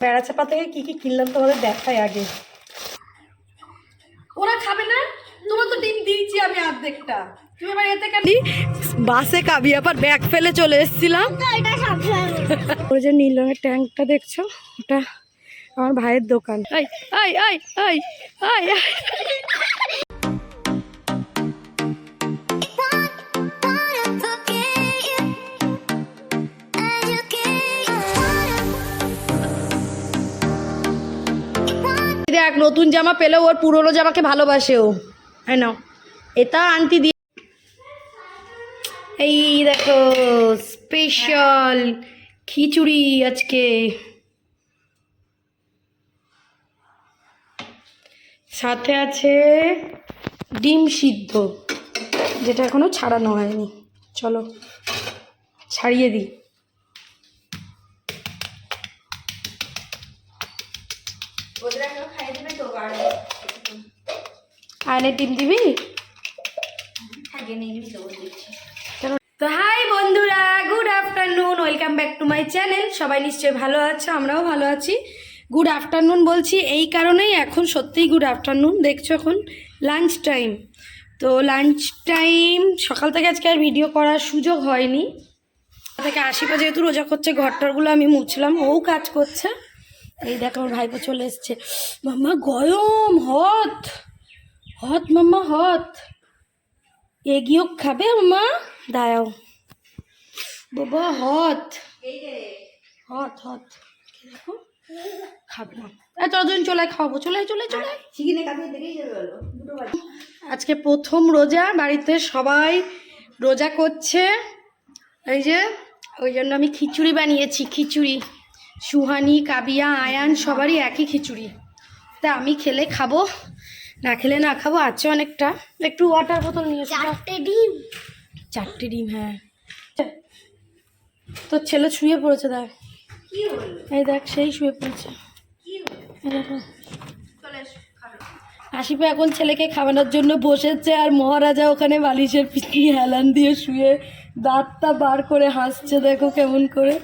বেড়া চাপা থেকে কি কি কিনলাম তোমাদের দেখাই আগে। ওরা খাবে না? তোমার তো ডিম দিয়েছি আমি অর্ধেকটা তুমি এবার এতে কেন বাসে কাবি আবার ব্যাগ ফেলে চলে এসেছিলাম। ওই যে নীল রঙের ট্যাঙ্কটা দেখছ? ওটা আমার ভাইয়ের দোকান। আই আই আই আই আই দেখ, নতুন জামা পেলেও ওর পুরনো জামাকে ভালোবাসে ও। হ্যাঁ নাও এটা আন্টি দিয়ে এই দেখো স্পেশাল খিচুড়ি আজকে। সাথে আছে ডিম সিদ্ধ, যেটা এখনও ছাড়ানো হয়নি। চলো, ছাড়িয়ে দিই। আয়নের ডিম দিবি? তো হাই বন্ধুরা good afternoon welcome back to my channel সবাই নিশ্চয়ই ভালো আছো, আমরাও ভালো আছি। গুড আফটারনুন বলছি, এই কারণেই এখন সত্যিই গুড আফটারনুন দেখছ এখন লাঞ্চ টাইম তো লাঞ্চ টাইম সকাল থেকে আজকে আর ভিডিও করার সুযোগ হয়নি। থেকে আশিপা যেহেতু রোজা করছে, ঘরটরগুলো আমি মুছলাম, ও কাজ করছে। এই দেখো, আমার ভাইপো চলে এসছে। মাম্মা, গরম হট হট মাম্মা হট এগিয়েও খাবে মাম্মা দাঁড়াও। বাবা হট হট দেখো খাবে। না এই চলে খাওয়াবো। চলে চলে চলে। আজকে প্রথম রোজা বাড়িতে সবাই রোজা করছে। এই যে ওই জন্য আমি খিচুড়ি বানিয়েছি খিচুড়ি। সুহানি কাবিয়া আয়ান সবারই একই খিচুড়ি। তা আমি খেলে খাব। না খেলে না খাব আছে অনেকটা। একটু ওয়াটার বোতল নিয়ে চারটে ডিম। চারটে ডিম হ্যাঁ। তোর ছেলে শুয়ে পড়েছে দেখ। এই দেখ সেই শুয়ে পড়েছে। আশিপা এখন ছেলেকে খাওয়ানোর জন্য বসেছে আর মহারাজা ওখানে বালিশের পিছনে হেলান দিয়ে শুয়ে দাঁতটা বার করে হাসছে দেখো কেমন করে।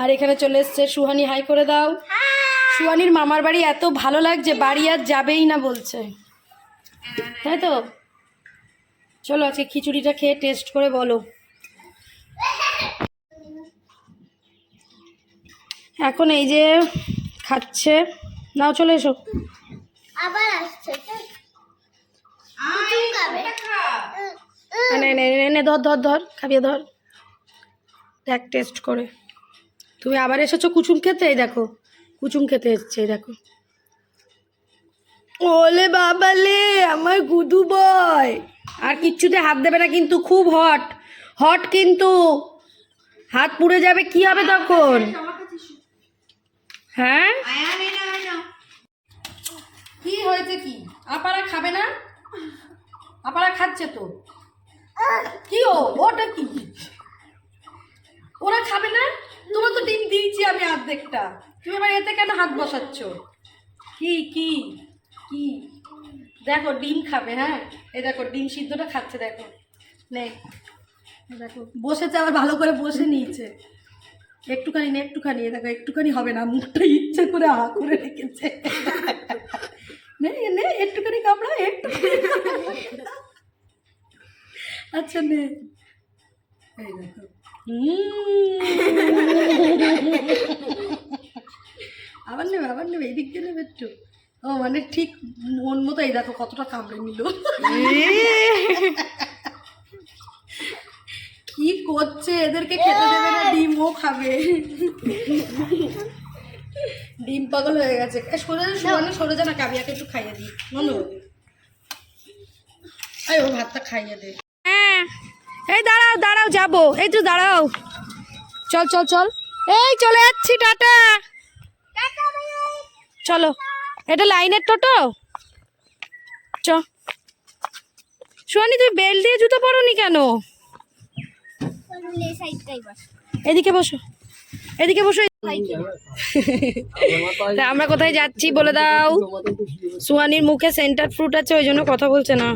আর এখানে চলে এসছে সুহানি হাই করে দাও। সুহানির মামার বাড়ি এত ভালো লাগছে বাড়ি আর যাবেই না বলছে। তাই তো? চলো আজকে খিচুড়িটা খেয়ে টেস্ট করে বলো। এখন এই যে খাচ্ছে। নাও চলে এসো। আবার আসছে। কুচুম নে নে নে নে ধর ধর ধর খাবিয়ে ধর। দেখ টেস্ট করে। তুমি আবার এসেছ কুচুম খেতে? এই দেখো। কুচুম খেতে এসছে, দেখো। ওলে বাবালে, আমার গুদু বয়। আর কিচ্ছুতে হাত দেবে না কিন্তু, খুব হট হট কিন্তু। হাত পুড়ে যাবে, কি হবে তখন? হ্যাঁ? কি হয়েছে কি? আপারা খাবে না? আপারা খাচ্ছে তো। কি ও, ওটা কি? ওরা খাবে না? তোমার তো ডিম দিয়েছি আমি অর্ধেকটা তুমি এবার এতে কেন হাত বসাচ্ছ? কি কি কি? দেখো, ডিম খাবে হ্যাঁ? এই দেখো, ডিম সিদ্ধটা খাচ্ছে, দেখো। নে, দেখো, বসেছে, আবার ভালো করে বসে নিয়েছে। একটুখানি নে, একটুখানি দেখো, একটুখানি হবে না, মুখটা ইচ্ছে করে হা করে রেখেছে। নে একটুখানি কামড়া একটু আচ্ছা নে। এই দেখো। আবার নেবে আবার নেবে এই দিক দিয়ে নেবে একটু। ও মানে ঠিক মন মতো এই দেখো কতটা কামড়ে নিল। কি করছে? এদেরকে খেতে দেবে না, ডিম ও খাবে। ডিম পাগল হয়ে গেছে। সরে সুয়ানি সরে যা না কাবিয়াকে একটু খাইয়ে দিই। মনে এই ও ভাতটা খাইয়ে দে। হ্যাঁ। এই দাঁড়াও দাঁড়াও, যাব। এই তো দাঁড়াও। চল চল চল। এই, চলে যাচ্ছি, টাটা। চলো। এটা লাইনের টোটো? চ। সোহানি, তুমি বেল দিয়ে জুতো পরোনি কেন? এদিকে বসো। এদিকে বসো। আমরা কোথায় যাচ্ছি বলে দাও। সুহানির মুখে সেন্টার ফ্রুট আছে, ওই জন্য কথা বলছে না।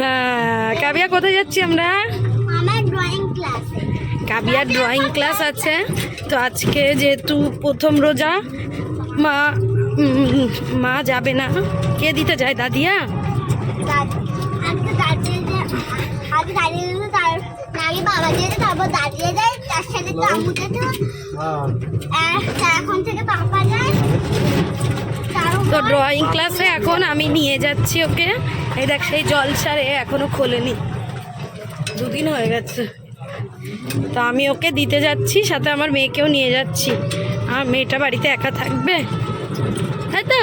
হ্যাঁ কাবিয়া, কোথায় যাচ্ছি আমরা? আমার ড্রয়িং ক্লাসে কাবিয়ার ড্রয়িং ক্লাস আছে। তো আজকে যেহেতু প্রথম রোজা, মা মা যাবে না। কে দিতে যায় দাদিয়া? তো ড্রয়িং ক্লাসে এখন আমি নিয়ে যাচ্ছি ওকে। এই দেখ, সেই জল সারে এখনও খোলেনি। দুদিন হয়ে গেছে। তো আমি ওকে দিতে যাচ্ছি সাথে আমার মেয়েকেও নিয়ে যাচ্ছি। আর মেয়েটা বাড়িতে একা থাকবে? তাই তো?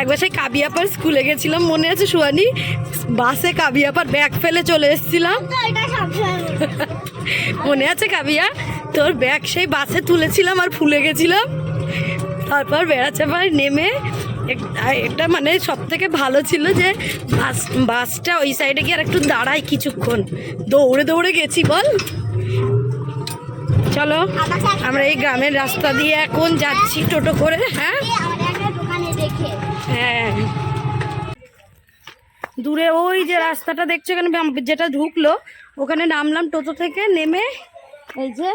একবার সেই কাবিয়াপার স্কুলে গেছিলাম মনে আছে সুয়ানি বাসে কাবিয়াপার ব্যাগ ফেলে চলে এসেছিলাম। মনে আছে কাবিয়া? তোর ব্যাগ সেই বাসে তুলেছিলাম আর ফুলে গেছিলাম। তারপর বেড়াচাপায় নেমে এটা মানে সব থেকে ভালো ছিল যে বাস বাসটা ওই সাইডে গিয়ে আর একটু দাঁড়াই কিছুক্ষণ। দৌড়ে দৌড়ে গেছি বল। চলো আমরা এই গ্রামের রাস্তা দিয়ে এখন যাচ্ছি টোটো করে হ্যাঁ? হ্যাঁ। দূরে ওই যে রাস্তাটা দেখছ এখানে যেটা ঢুকলো ওখানে নামলাম টোটো থেকে নেমে এই যে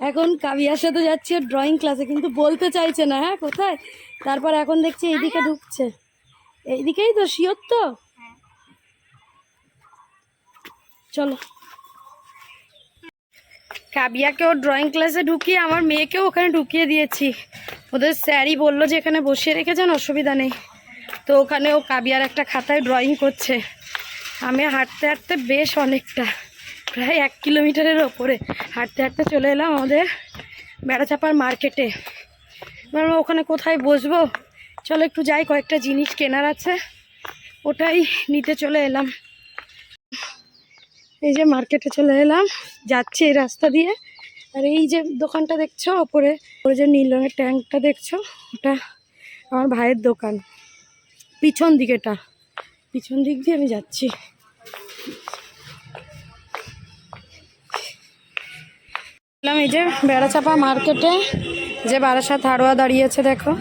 এখন কাবিয়ার সাথে যাচ্ছি ড্রয়িং ক্লাসে কিন্তু বলতে চাইছে না হ্যাঁ কোথায়? তারপর এখন দেখছি এইদিকে ঢুকছে। এইদিকেই তো শিওর তো? চলো। কাবিয়াকেও ড্রয়িং ক্লাসে ঢুকিয়ে আমার মেয়েকেও ওখানে ঢুকিয়ে দিয়েছি। ওদের স্যারই বলল যে এখানে বসিয়ে রেখেছেন অসুবিধা নেই। তো ওখানে ও কাবিয়ার একটা খাতায় ড্রয়িং করছে। আমি হাঁটতে হাঁটতে বেশ অনেকটা, প্রায় এক কিলোমিটারের ওপরে হাঁটতে হাঁটতে চলে এলাম আমাদের বেড়াচাপার মার্কেটে। এবার ওখানে কোথায় বসবো? চলো একটু যাই, কয়েকটা জিনিস কেনার আছে। ওটাই নিতে চলে এলাম। এই যে মার্কেটে চলে এলাম, যাচ্ছি এই রাস্তা দিয়ে। আর এই যে দোকানটা দেখছ, ওপরে, ওই যে নীল রঙের ট্যাঙ্কটা দেখছ, ওটা আমার ভাইয়ের দোকান। পিছন দিকেটা, পিছন দিক দিয়ে আমি যাচ্ছি। এলাম এই যে বেড়াচাপা মার্কেটে, যে বারাসাত হাড়োয়া দাঁড়িয়েছে দেখো।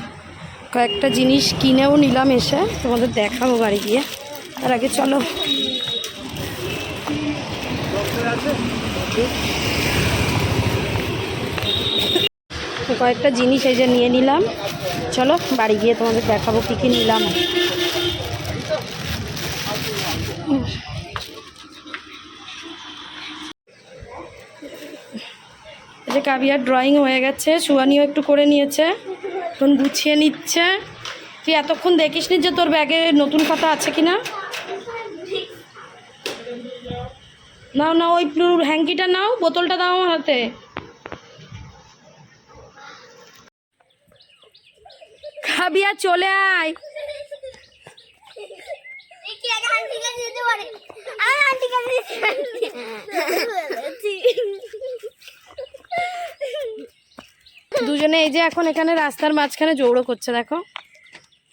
কয়েকটা জিনিস কিনেও নিলাম এসে, তোমাদের দেখাবো বাড়ি গিয়ে। তার আগে চলো। কয়েকটা জিনিস এই যে নিয়ে নিলাম। চলো, বাড়ি গিয়ে তোমাদের দেখাবো কী কী নিলাম। যে কাবিয়ার ড্রয়িং হয়ে গেছে সুয়ানিও একটু করে নিয়েছে, এখন গুছিয়ে নিচ্ছে। তুই এতক্ষণ দেখিস নি যে তোর ব্যাগে নতুন খাতা আছে কি না নাও নাও ওই ব্লু হ্যাঙ্কিটা নাও বোতলটা দাও আমার হাতে। খাবিয়া চলে আয়। দুজনে এই যে এখন এখানে রাস্তার মাঝখানে জৌড়ো করছে দেখো।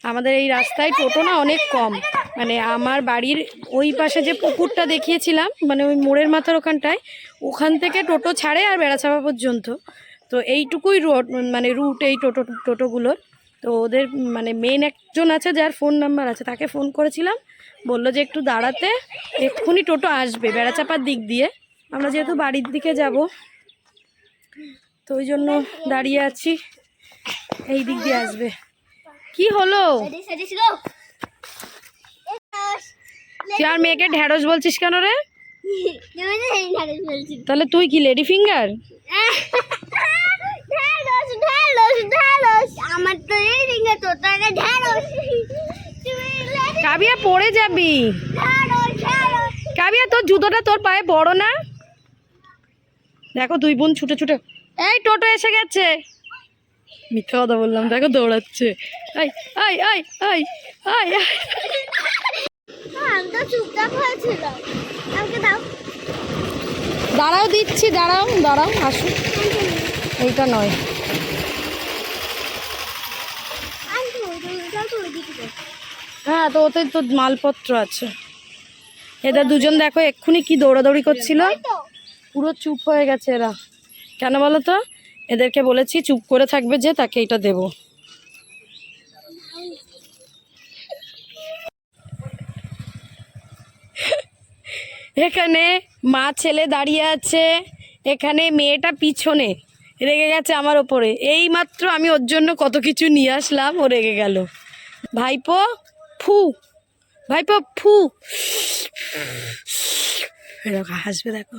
আমাদের এই রাস্তায় টোটো না অনেক কম। মানে আমার বাড়ির ওই পাশে যে পুকুরটা দেখিয়েছিলাম মানে ওই মোড়ের মাথার ওখানটায়, ওখান থেকে টোটো ছাড়ে আর বেড়াচাপা পর্যন্ত। তো এইটুকুই রোড মানে রুট এই টোটো, টোটোগুলোর। তো ওদের মানে মেন একজন আছে যার ফোন নাম্বার আছে, তাকে ফোন করেছিলাম। বলল যে একটু দাঁড়াতে, এক্ষুনি টোটো আসবে বেড়াচাপার দিক দিয়ে। আমরা যেহেতু বাড়ির দিকে যাব, তো ওই জন্য দাঁড়িয়ে আছি। এই দিক দিয়ে আসবে। কি হলো? তুই আর মেয়েকে ঢ্যাঁড়স বলছিস কেন রে? তাহলে তুই কি লেডি ফিঙ্গার? কাবিয়া পড়ে যাবি। কাবিয়া তোর জুতোটা তোর পায়ে বড় না? দেখো দুই বোন ছুটে ছুটে। এই টোটো এসে গেছে। মিথ্যা কথা বললাম দেখো দৌড়াচ্ছে। আই আই আই আই আই আই আমি তো চুপচাপ হয়েছিল। আমাকে দাও। দাঁড়াও দিচ্ছি দাঁড়াও দাঁড়াও আসুন এইটা নয়। হ্যাঁ তো ওতে তো মালপত্র আছে। এদের দুজন দেখো এক্ষুনি কি দৌড়াদৌড়ি করছিল। পুরো চুপ হয়ে গেছে এরা। কেন বলো তো? এদেরকে বলেছি চুপ করে থাকবে যে তাকে এটা দেব। এখানে মা ছেলে দাঁড়িয়ে আছে, এখানে মেয়েটা পিছনে রেগে গেছে আমার ওপরে। এই মাত্র আমি ওর জন্য কত কিছু নিয়ে আসলাম, ও রেগে গেল। ভাইপো, ফু ভাইপো, ফু। এরকম হাসবে দেখো।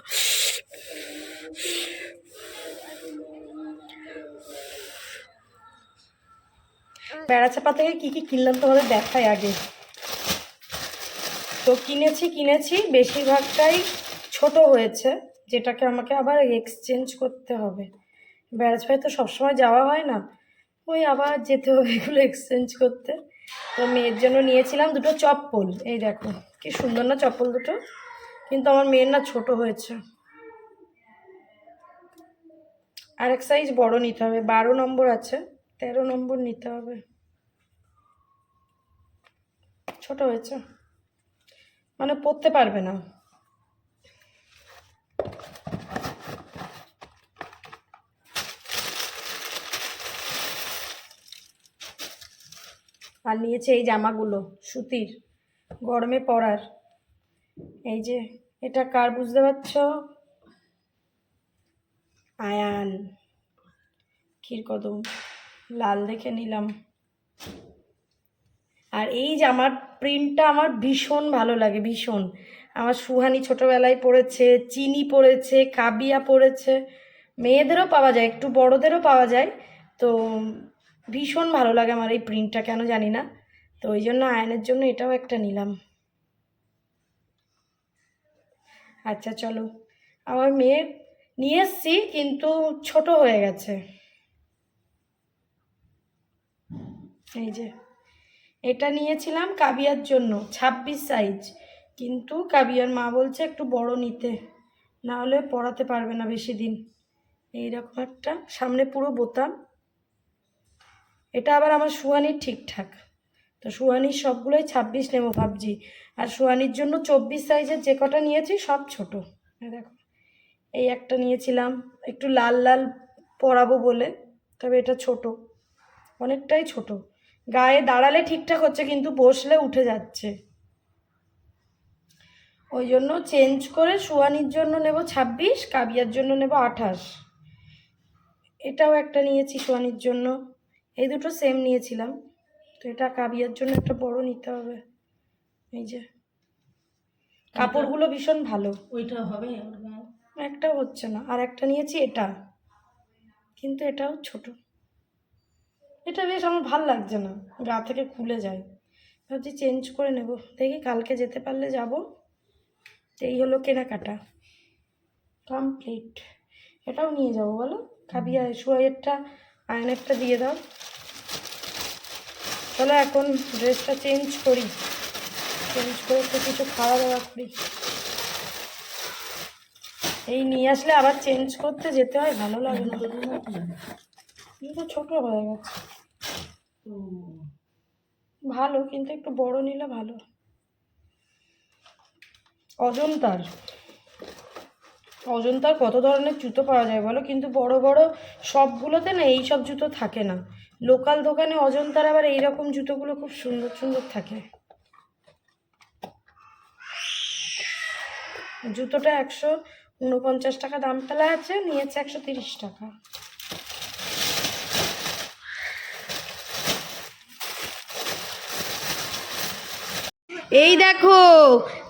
বেড়াচাপা থেকে কি কি কিনলাম তোমাদের দেখাই আগে। তো কিনেছি কিনেছি, বেশিরভাগটাই ছোট হয়েছে, যেটাকে আমাকে আবার এক্সচেঞ্জ করতে হবে। বেড়াচাপায় তো সবসময় যাওয়া হয় না, ওই আবার যেতে হবে এগুলো এক্সচেঞ্জ করতে। তো মেয়ের জন্য নিয়েছিলাম দুটো চপ্পল, এই দেখো, কি সুন্দর না চপ্পল দুটো? কিন্তু আমার মেয়ের না ছোট হয়েছে। আরেক সাইজ বড় নিতে হবে, বারো নম্বর আছে, তেরো নম্বর নিতে হবে। ছোট হয়েছে। মানে পড়তে পারবে না। আর নিয়েছে এই জামাগুলো, সুতির, গরমে পরার। এই যে, এটা কার বুঝতে পারছ? আয়ান। ক্ষীর কদম লাল দেখে নিলাম। আর এই জামার প্রিন্টটা আমার ভীষণ ভালো লাগে, ভীষণ। আমার সুহানি ছোটোবেলায় পড়েছে, চিনি পড়েছে, কাবিয়া পড়েছে। মেয়েদেরও পাওয়া যায়, একটু বড়দেরও পাওয়া যায়। তো ভীষণ ভালো লাগে আমার এই প্রিন্টটা কেন জানি না। তো ওই জন্য আয়নের জন্য এটাও একটা নিলাম। আচ্ছা চলো। আমার মেয়ে নিয়ে এসছি, কিন্তু ছোট হয়ে গেছে। এই যে। এটা নিয়েছিলাম কাবিয়ার জন্য, ছাব্বিশ সাইজ কিন্তু কাবিয়ার মা বলছে একটু বড় নিতে, না হলে পড়াতে পারবে না বেশি দিন। এইরকম একটা, সামনে পুরো বোতাম। এটা আবার আমার সুহানির ঠিকঠাক। তো সুহানির সবগুলোই ছাব্বিশ নেব ভাবছি। আর সুহানির জন্য চব্বিশ সাইজের যে কটা নিয়েছি, সব ছোট। দেখো, এই একটা নিয়েছিলাম, একটু লাল লাল পরাবো বলে, তবে এটা ছোট, অনেকটাই ছোট। গায়ে দাঁড়ালে ঠিকঠাক হচ্ছে কিন্তু বসলে উঠে যাচ্ছে। ওই জন্য চেঞ্জ করে সুয়ানির জন্য নেব ছাব্বিশ কাবিয়ার জন্য নেব আঠাশ। এটাও একটা নিয়েছি সুয়ানির জন্য। এই দুটো সেম নিয়েছিলাম। তো এটা কাবিয়ার জন্য একটা বড় নিতে হবে। এই যে। কাপড়গুলো ভীষণ ভালো। ওইটা হবে? একটা হচ্ছে না। আর একটা নিয়েছি এটা। কিন্তু এটাও ছোট। এটা বেশ আমার ভালো লাগছে না। গা থেকে খুলে যায়। ভাবছি চেঞ্জ করে নেব। দেখি কালকে যেতে পারলে যাব। এই হলো কেনাকাটা। কমপ্লিট এটাও নিয়ে যাব বলো? খাবি আর শুয়াইয়েরটা আয়নেরটা দিয়ে দাও। চলো এখন ড্রেসটা চেঞ্জ করি। চেঞ্জ করে একটু কিছু খাওয়া দাওয়া করি। এই নিয়ে আসলে আবার চেঞ্জ করতে যেতে হয়, ভালো লাগে না। এটা ছোট হয়ে গেছে। ভালো, কিন্তু একটু বড় নিলে ভালো। অজন্তার। অজন্তার কত ধরনের জুতো পাওয়া যায় বলো? কিন্তু বড় বড় সবগুলোতে না এই সব জুতো থাকে না। লোকাল দোকানে অজন্তার আবার এইরকম জুতোগুলো খুব সুন্দর সুন্দর থাকে। জুতোটা একশো উনপঞ্চাশ টাকা দাম ফেলা আছে, নিয়েছে একশো তিরিশ টাকা। এই দেখো,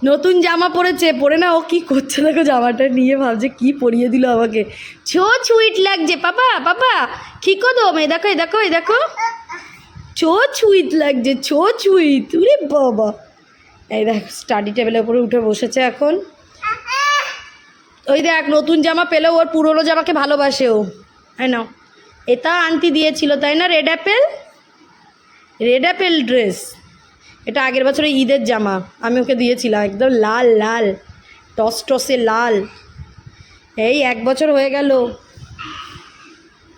নতুন জামা পরেছে, পরে না ও কি করছে দেখো জামাটা নিয়ে ভাবছে কি পরিয়ে দিল আমাকে। ছো, ছুইট লাগছে, পাপা পাপা, কি কদম এই দেখো এই দেখো এই দেখো। ছো, ছুইট লাগছে, ছো, ছুইট, উরে বাবা। এই দেখ স্টাডি টেবিলের উপরে উঠে বসেছে এখন। ওই দেখ, নতুন জামা পেলেও ওর পুরনো জামাকে ভালোবাসে ও। হ্যাঁ নাও। এটা আন্টি দিয়েছিল, তাই না? Red apple? Red apple dress. এটা আগের বছরে ঈদের জামা। আমি ওকে দিয়েছিলাম একদম লাল লাল টস টসে লাল। এই এক বছর হয়ে গেল।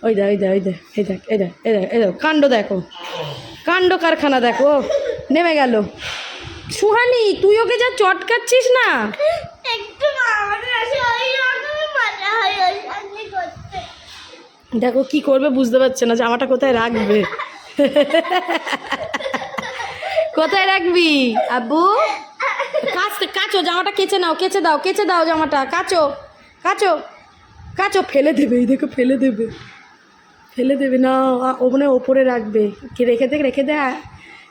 ওই দেখ ওই দেখ ওই দেখ এই দেখ এই দেখ এই দেখ এই দেখ কাণ্ড দেখো। কাণ্ড কারখানা দেখো নেমে গেল। সুহানি তুই ওকে যা চটকাচ্ছিস না? দেখো কি করবে বুঝতে পারছে না জামাটা কোথায় রাখবে? কোথায় রাখবি? আব্বু? কাচ কাচো জামাটা কেচে নাও কেচে দাও কেচে দাও জামাটা কাচো কাচো কাচো ফেলে দেবে এই দেখো ফেলে দেবে ফেলে দেবে না ও মনে হয় ওপরে রাখবে কে রেখে দে রেখে দে আ,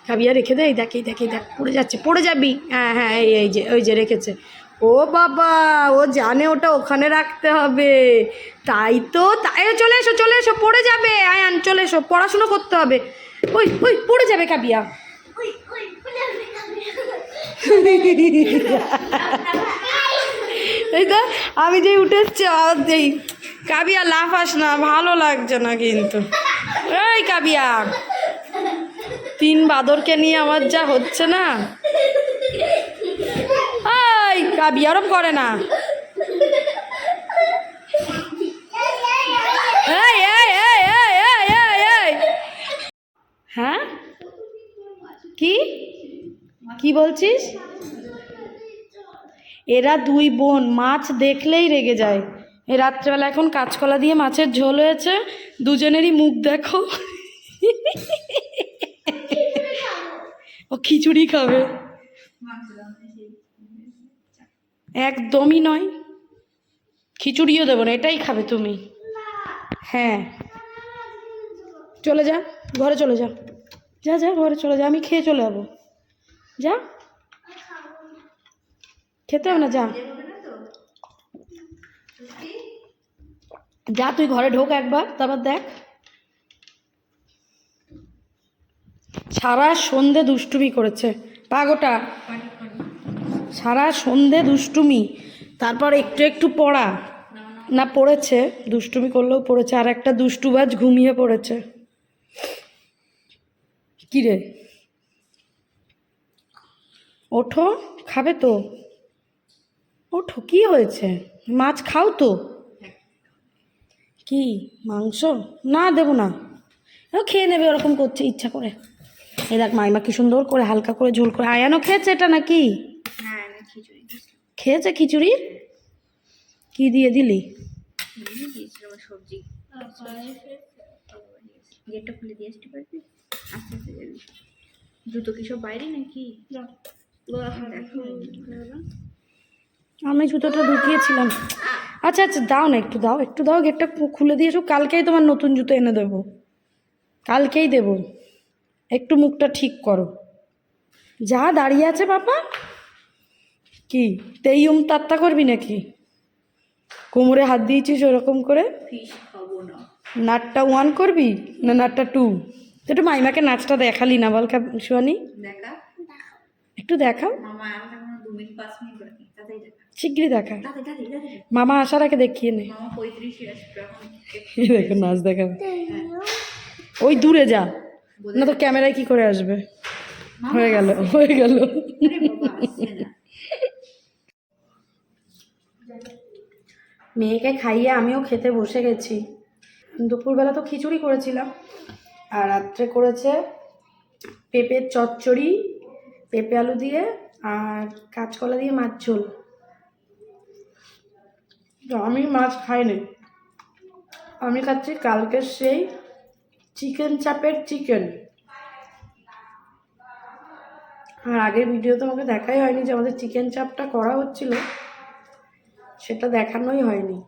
কাবিয়া রেখে দে এই দেখ এই দেখ এই দেখ পড়ে যাচ্ছে পড়ে যাবি হ্যাঁ হ্যাঁ এই এই যে ওই যে রেখেছে ও বাবা ও জানে ওটা ওখানে রাখতে হবে তাই তো তাই চলে এসো চলে এসো পড়ে যাবে আয়ান চলে এসো পড়াশুনো করতে হবে ওই ওই পড়ে যাবে কাবিয়া এই তো, আমি যে উঠে এসছি আওয়াজ দেই কাবিয়া লাফাস না, ভালো লাগছে না কিন্তু। এই কাবিয়া, তিন বাদরকে নিয়ে আমার যা হচ্ছে না। এই কাবিয়া করে না। এই এই এই এই এই এই এই। হ্যাঁ? কি? কি বলছিস? এরা দুই বোন, মাছ দেখলেই রেগে যায়। এই রাত্রেবেলা এখন কাঁচকলা দিয়ে মাছের ঝোল হয়েছে, দুজনেরই মুখ দেখো। ও খিচুড়ি খাবে। একদমই নয়। খিচুড়িও দেবো না, এটাই খাবে তুমি। হ্যাঁ। চলে যা, ঘরে চলে যা। যা যা, ঘরে চলে যা, আমি খেয়ে চলে যাব। যা। খেতে হবে না, যা। যা, তুই ঘরে ঢোক একবার, তারপর দেখ। সারা সন্ধে দুষ্টুমি করেছে। পাগোটা। সারা সন্ধে দুষ্টুমি। তারপর একটু একটু পড়া। না, পড়েছে। দুষ্টুমি করলেও পড়েছে। আর একটা দুষ্টুবাজ ঘুমিয়ে পড়েছে। রে ওঠো খাবে তো। ওঠো কি হয়েছে? মাছ খাও তো। কি মাংস? না দেবো না। ও খেয়ে নেবে ওরকম করছে ইচ্ছা করে। এই দেখ মাইমা কি সুন্দর করে হালকা করে ঝোল করে আয়ানো খেয়েছে এটা নাকি? খেয়েছে খিচুড়ি? কি দিয়ে দিলি? সবজি। খুলে দিয়ে আসতে পারবি আস্তে আস্তে যাবি জুতো কি সব বাইরে নাকি? আমি জুতোটা ঢুকিয়েছিলাম। আচ্ছা আচ্ছা দাও না একটু দাও একটু দাও গেটটা খুলে দিয়েছ কালকেই তোমার নতুন জুতো এনে দেবো। কালকেই দেবো। একটু মুখটা ঠিক করো। যা দাঁড়িয়ে আছে বাবা কি তেইম তাত্তা করবি নাকি? কোমরে হাত দিয়েছিস ওরকম করে? নাটটা ওয়ান করবি না নাটটা টু একটু মাইমাকে নাচটা দেখালি না বল শুয়ানি দেখা। একটু দেখাও। তাতেই দেখা। দেখা। মামা আসার আগে দেখিয়ে নে। দেখো নাচ দেখাবে। ওই দূরে যা। না তো ক্যামেরায় কি করে আসবে? হয়ে গেল হয়ে গেল। আরে বাবা আসছে না। মেয়েকে খাইয়ে আমিও খেতে বসে গেছি। দুপুরবেলা তো খিচুড়ি করেছিলাম। আর রাত্রে করেছে পেঁপের চচ্চড়ি, পেঁপে আলু দিয়ে আর কাঁচকলা দিয়ে মাছ ঝোল। আমি মাছ খাইনি। আমি খাচ্ছি কালকের সেই চিকেন চাপের চিকেন। আর আগের ভিডিও তো আমাকে দেখাই হয়নি যে আমাদের চিকেন চাপটা করা হচ্ছিল। সেটা দেখানোই হয়নি।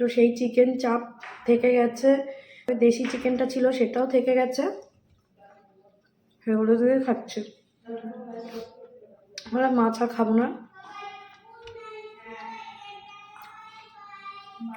তো সেই চিকেন চাপ থেকে গেছে দেশি চিকেনটা ছিল সেটাও থেকে গেছে। সেগুলো দিয়ে খাচ্ছে। আমরা মাছ খাব না।